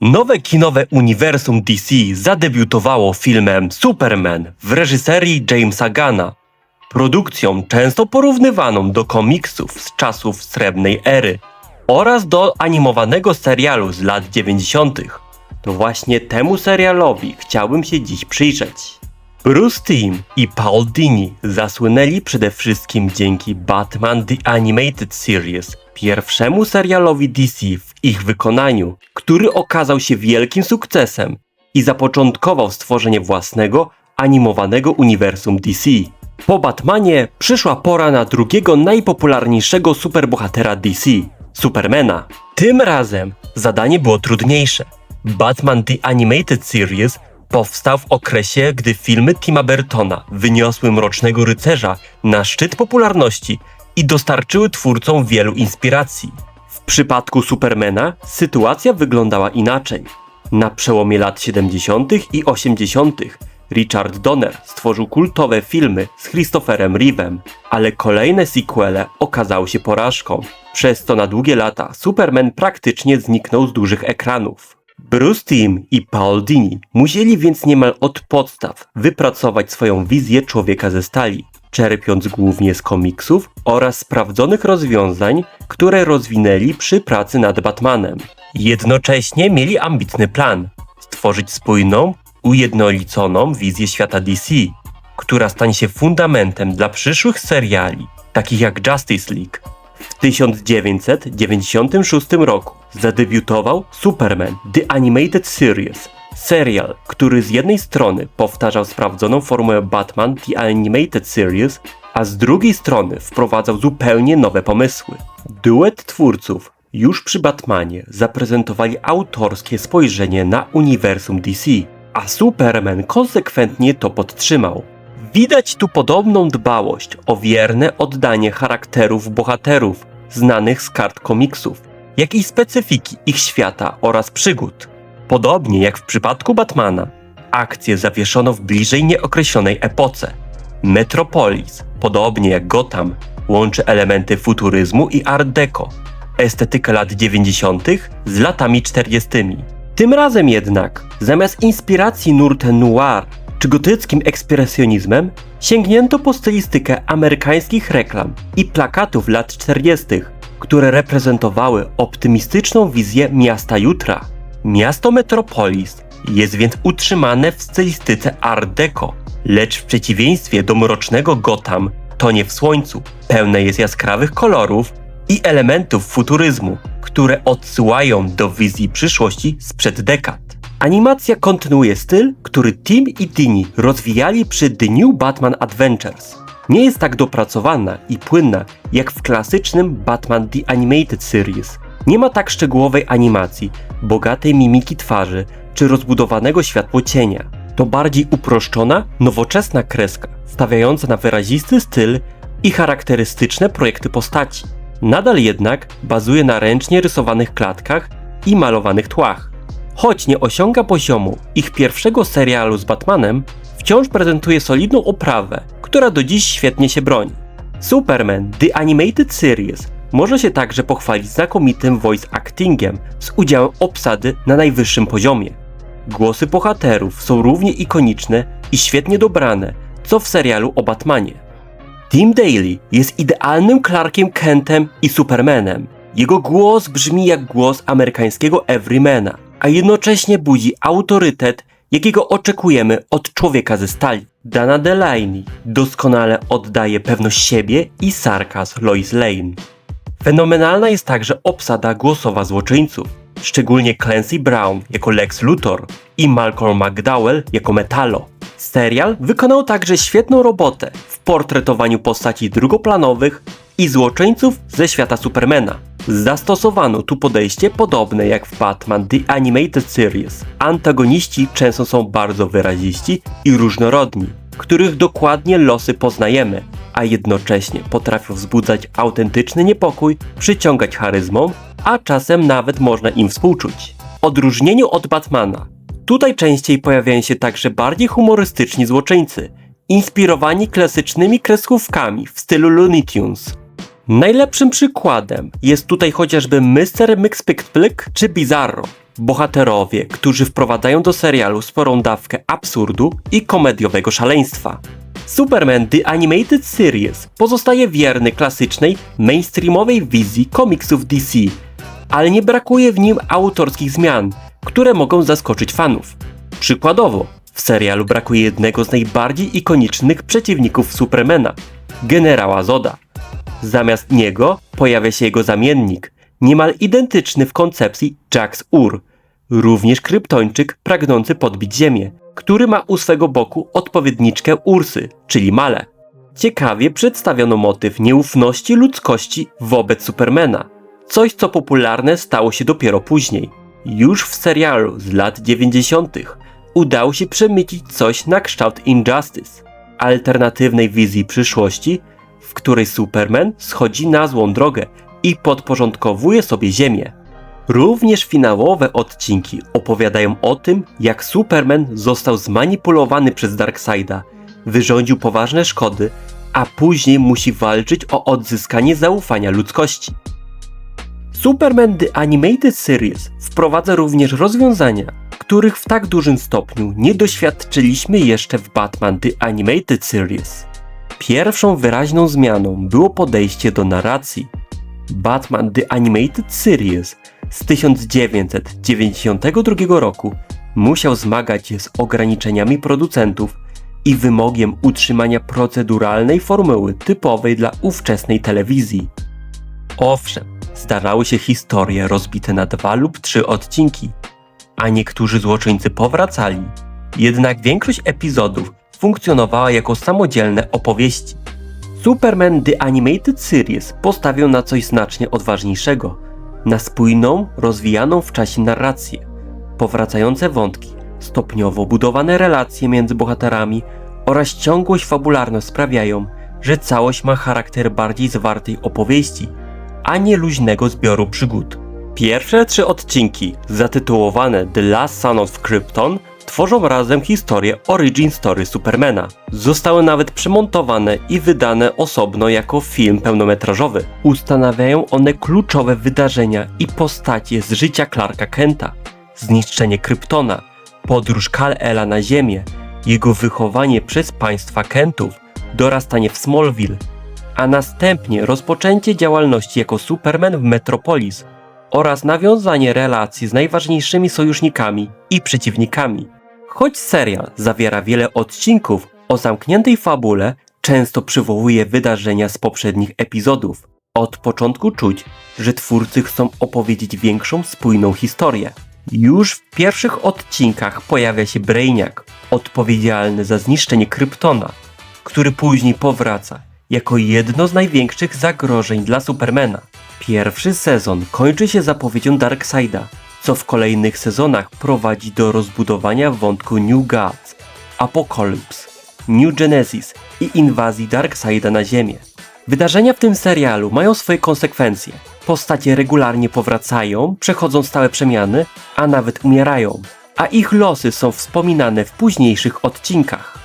Nowe kinowe uniwersum DC zadebiutowało filmem Superman w reżyserii Jamesa Gana. Produkcją często porównywaną do komiksów z czasów srebrnej ery oraz do animowanego serialu z lat 90. To właśnie temu serialowi chciałbym się dziś przyjrzeć. Bruce Timm i Paul Dini zasłynęli przede wszystkim dzięki Batman The Animated Series, pierwszemu serialowi DC ich wykonaniu, który okazał się wielkim sukcesem i zapoczątkował stworzenie własnego animowanego uniwersum DC. Po Batmanie przyszła pora na drugiego najpopularniejszego superbohatera DC, Supermana. Tym razem zadanie było trudniejsze. Batman The Animated Series powstał w okresie, gdy filmy Tima Burtona wyniosły Mrocznego Rycerza na szczyt popularności i dostarczyły twórcom wielu inspiracji. W przypadku Supermana sytuacja wyglądała inaczej. Na przełomie lat 70. i 80. Richard Donner stworzył kultowe filmy z Christopherem Reevem, ale kolejne sequele okazały się porażką, przez co na długie lata Superman praktycznie zniknął z dużych ekranów. Bruce Timm i Paul Dini musieli więc niemal od podstaw wypracować swoją wizję człowieka ze stali, czerpiąc głównie z komiksów oraz sprawdzonych rozwiązań, które rozwinęli przy pracy nad Batmanem. Jednocześnie mieli ambitny plan stworzyć spójną, ujednoliconą wizję świata DC, która stanie się fundamentem dla przyszłych seriali, takich jak Justice League. W 1996 roku zadebiutował Superman The Animated Series, serial, który z jednej strony powtarzał sprawdzoną formułę Batman The Animated Series, a z drugiej strony wprowadzał zupełnie nowe pomysły. Duet twórców już przy Batmanie zaprezentowali autorskie spojrzenie na uniwersum DC, a Superman konsekwentnie to podtrzymał. Widać tu podobną dbałość o wierne oddanie charakterów bohaterów znanych z kart komiksów, jak i specyfiki ich świata oraz przygód. Podobnie jak w przypadku Batmana, akcję zawieszono w bliżej nieokreślonej epoce. Metropolis, podobnie jak Gotham, łączy elementy futuryzmu i art deco, estetykę lat 90. z latami 40. Tym razem jednak, zamiast inspiracji nurtem noir czy gotyckim ekspresjonizmem, sięgnięto po stylistykę amerykańskich reklam i plakatów lat 40., które reprezentowały optymistyczną wizję miasta jutra. Miasto Metropolis jest więc utrzymane w stylistyce Art Deco, lecz w przeciwieństwie do mrocznego Gotham tonie w słońcu, pełne jest jaskrawych kolorów i elementów futuryzmu, które odsyłają do wizji przyszłości sprzed dekad. Animacja kontynuuje styl, który Tim i Dini rozwijali przy The New Batman Adventures. Nie jest tak dopracowana i płynna jak w klasycznym Batman The Animated Series. Nie ma tak szczegółowej animacji, bogatej mimiki twarzy czy rozbudowanego światło cienia. To bardziej uproszczona, nowoczesna kreska, stawiająca na wyrazisty styl i charakterystyczne projekty postaci. Nadal jednak bazuje na ręcznie rysowanych klatkach i malowanych tłach. Choć nie osiąga poziomu ich pierwszego serialu z Batmanem, wciąż prezentuje solidną oprawę, która do dziś świetnie się broni. Superman The Animated Series może się także pochwalić znakomitym voice actingiem z udziałem obsady na najwyższym poziomie. Głosy bohaterów są równie ikoniczne i świetnie dobrane, co w serialu o Batmanie. Tim Daly jest idealnym Clarkiem Kentem i Supermanem. Jego głos brzmi jak głos amerykańskiego Everymana, a jednocześnie budzi autorytet, jakiego oczekujemy od człowieka ze stali. Dana Delaney doskonale oddaje pewność siebie i sarkazm Lois Lane. Fenomenalna jest także obsada głosowa złoczyńców, szczególnie Clancy Brown jako Lex Luthor i Malcolm McDowell jako Metallo. Serial wykonał także świetną robotę w portretowaniu postaci drugoplanowych i złoczyńców ze świata Supermana. Zastosowano tu podejście podobne jak w Batman The Animated Series. Antagoniści często są bardzo wyraziści i różnorodni, których dokładnie losy poznajemy, a jednocześnie potrafią wzbudzać autentyczny niepokój, przyciągać charyzmą, a czasem nawet można im współczuć. Odróżnieniu od Batmana, tutaj częściej pojawiają się także bardziej humorystyczni złoczyńcy, inspirowani klasycznymi kreskówkami w stylu Looney Tunes. Najlepszym przykładem jest tutaj chociażby Mr. Mxpyktplyk czy Bizarro. Bohaterowie, którzy wprowadzają do serialu sporą dawkę absurdu i komediowego szaleństwa. Superman The Animated Series pozostaje wierny klasycznej, mainstreamowej wizji komiksów DC, ale nie brakuje w nim autorskich zmian, które mogą zaskoczyć fanów. Przykładowo, w serialu brakuje jednego z najbardziej ikonicznych przeciwników Supermana, generała Zoda. Zamiast niego pojawia się jego zamiennik, niemal identyczny w koncepcji Jax Ur, również kryptończyk pragnący podbić Ziemię, który ma u swego boku odpowiedniczkę Ursy, czyli Male. Ciekawie przedstawiono motyw nieufności ludzkości wobec Supermana, coś co popularne stało się dopiero później. Już w serialu z lat 90. udało się przemycić coś na kształt Injustice, alternatywnej wizji przyszłości, w której Superman schodzi na złą drogę i podporządkowuje sobie Ziemię. Również finałowe odcinki opowiadają o tym, jak Superman został zmanipulowany przez Darkseida, wyrządził poważne szkody, a później musi walczyć o odzyskanie zaufania ludzkości. Superman The Animated Series wprowadza również rozwiązania, których w tak dużym stopniu nie doświadczyliśmy jeszcze w Batman The Animated Series. Pierwszą wyraźną zmianą było podejście do narracji. Batman The Animated Series z 1992 roku musiał zmagać się z ograniczeniami producentów i wymogiem utrzymania proceduralnej formuły typowej dla ówczesnej telewizji. Owszem, zdarzały się historie rozbite na dwa lub trzy odcinki, a niektórzy złoczyńcy powracali. Jednak większość epizodów funkcjonowała jako samodzielne opowieści. Superman The Animated Series postawił na coś znacznie odważniejszego – na spójną, rozwijaną w czasie narrację, powracające wątki, stopniowo budowane relacje między bohaterami oraz ciągłość fabularna sprawiają, że całość ma charakter bardziej zwartej opowieści, a nie luźnego zbioru przygód. Pierwsze trzy odcinki, zatytułowane The Last Son of Krypton, tworzą razem historię origin story Supermana. Zostały nawet przemontowane i wydane osobno jako film pełnometrażowy. Ustanawiają one kluczowe wydarzenia i postacie z życia Clarka Kenta. Zniszczenie Kryptona, podróż Kal-Ela na Ziemię, jego wychowanie przez państwa Kentów, dorastanie w Smallville, a następnie rozpoczęcie działalności jako Superman w Metropolis oraz nawiązanie relacji z najważniejszymi sojusznikami i przeciwnikami. Choć serial zawiera wiele odcinków o zamkniętej fabule, często przywołuje wydarzenia z poprzednich epizodów. Od początku czuć, że twórcy chcą opowiedzieć większą, spójną historię. Już w pierwszych odcinkach pojawia się Brainiac, odpowiedzialny za zniszczenie Kryptona, który później powraca jako jedno z największych zagrożeń dla Supermana. Pierwszy sezon kończy się zapowiedzią Darkseida, co w kolejnych sezonach prowadzi do rozbudowania wątku New Gods, Apocalypse, New Genesis i inwazji Darkseida na Ziemię. Wydarzenia w tym serialu mają swoje konsekwencje. Postacie regularnie powracają, przechodzą stałe przemiany, a nawet umierają, a ich losy są wspominane w późniejszych odcinkach.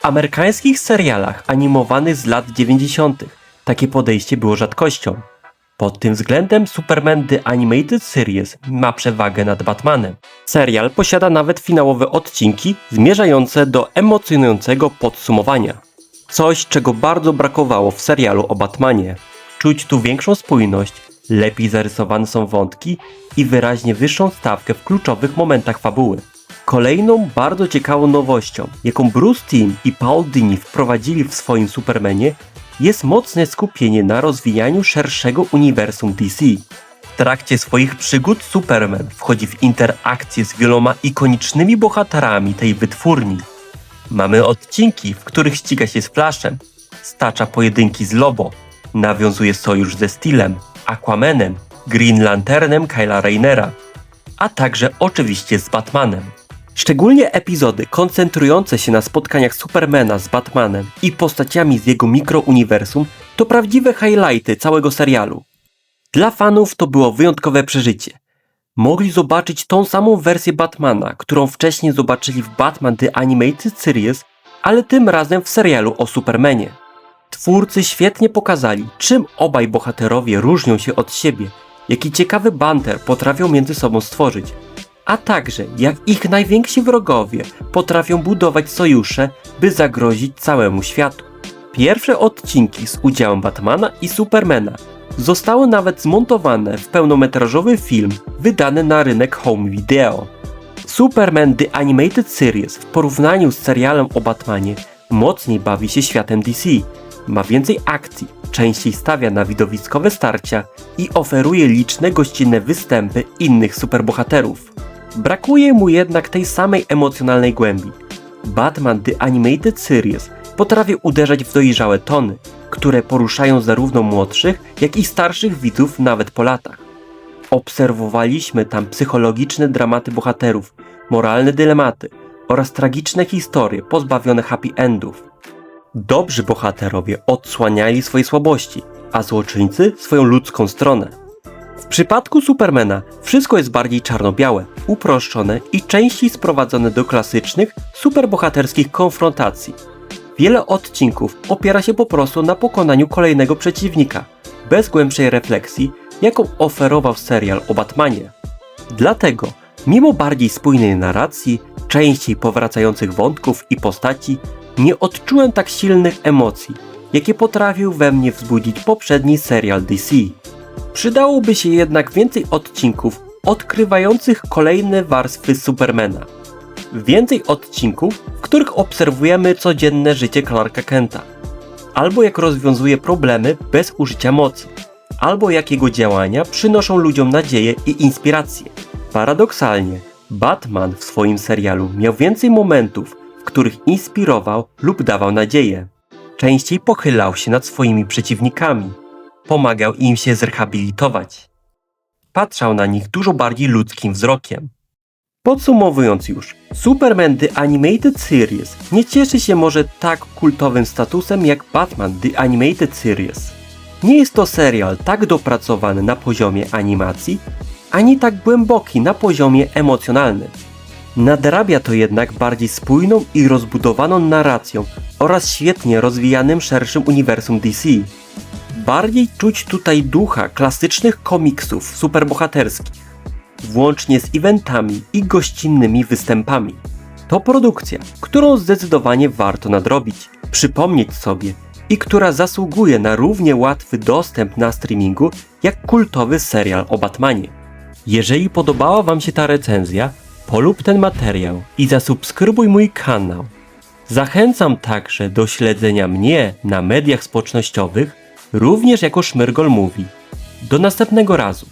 W amerykańskich serialach animowanych z lat 90. takie podejście było rzadkością. Pod tym względem Superman The Animated Series ma przewagę nad Batmanem. Serial posiada nawet finałowe odcinki zmierzające do emocjonującego podsumowania. Coś, czego bardzo brakowało w serialu o Batmanie. Czuć tu większą spójność, lepiej zarysowane są wątki i wyraźnie wyższą stawkę w kluczowych momentach fabuły. Kolejną bardzo ciekawą nowością, jaką Bruce Timm i Paul Dini wprowadzili w swoim Supermanie, jest mocne skupienie na rozwijaniu szerszego uniwersum DC. W trakcie swoich przygód Superman wchodzi w interakcję z wieloma ikonicznymi bohaterami tej wytwórni. Mamy odcinki, w których ściga się z Flashem, stacza pojedynki z Lobo, nawiązuje sojusz ze Steelem, Aquamanem, Green Lanternem Kyla Raynera, a także oczywiście z Batmanem. Szczególnie epizody koncentrujące się na spotkaniach Supermana z Batmanem i postaciami z jego mikrouniwersum to prawdziwe highlighty całego serialu. Dla fanów to było wyjątkowe przeżycie. Mogli zobaczyć tą samą wersję Batmana, którą wcześniej zobaczyli w Batman The Animated Series, ale tym razem w serialu o Supermanie. Twórcy świetnie pokazali, czym obaj bohaterowie różnią się od siebie, jaki ciekawy banter potrafią między sobą stworzyć a także jak ich najwięksi wrogowie potrafią budować sojusze, by zagrozić całemu światu. Pierwsze odcinki z udziałem Batmana i Supermana zostały nawet zmontowane w pełnometrażowy film wydany na rynek home video. Superman The Animated Series w porównaniu z serialem o Batmanie mocniej bawi się światem DC, ma więcej akcji, częściej stawia na widowiskowe starcia i oferuje liczne gościnne występy innych superbohaterów. Brakuje mu jednak tej samej emocjonalnej głębi. Batman The Animated Series potrafi uderzać w dojrzałe tony, które poruszają zarówno młodszych, jak i starszych widzów nawet po latach. Obserwowaliśmy tam psychologiczne dramaty bohaterów, moralne dylematy oraz tragiczne historie pozbawione happy endów. Dobrzy bohaterowie odsłaniali swoje słabości, a złoczyńcy swoją ludzką stronę. W przypadku Supermana wszystko jest bardziej czarno-białe, uproszczone i częściej sprowadzone do klasycznych, superbohaterskich konfrontacji. Wiele odcinków opiera się po prostu na pokonaniu kolejnego przeciwnika, bez głębszej refleksji, jaką oferował serial o Batmanie. Dlatego, mimo bardziej spójnej narracji, częściej powracających wątków i postaci, nie odczułem tak silnych emocji, jakie potrafił we mnie wzbudzić poprzedni serial DC. Przydałoby się jednak więcej odcinków odkrywających kolejne warstwy Supermana. Więcej odcinków, w których obserwujemy codzienne życie Clarka Kenta. Albo jak rozwiązuje problemy bez użycia mocy. Albo jak jego działania przynoszą ludziom nadzieję i inspirację. Paradoksalnie, Batman w swoim serialu miał więcej momentów, w których inspirował lub dawał nadzieję. Częściej pochylał się nad swoimi przeciwnikami, pomagał im się zrehabilitować. Patrzał na nich dużo bardziej ludzkim wzrokiem. Podsumowując już, Superman The Animated Series nie cieszy się może tak kultowym statusem jak Batman The Animated Series. Nie jest to serial tak dopracowany na poziomie animacji, ani tak głęboki na poziomie emocjonalnym. Nadrabia to jednak bardziej spójną i rozbudowaną narracją oraz świetnie rozwijanym szerszym uniwersum DC. Bardziej czuć tutaj ducha klasycznych komiksów superbohaterskich, włącznie z eventami i gościnnymi występami. To produkcja, którą zdecydowanie warto nadrobić, przypomnieć sobie i która zasługuje na równie łatwy dostęp na streamingu jak kultowy serial o Batmanie. Jeżeli podobała Wam się ta recenzja, polub ten materiał i zasubskrybuj mój kanał. Zachęcam także do śledzenia mnie na mediach społecznościowych, również jako Szmyrgol mówi. Do następnego razu.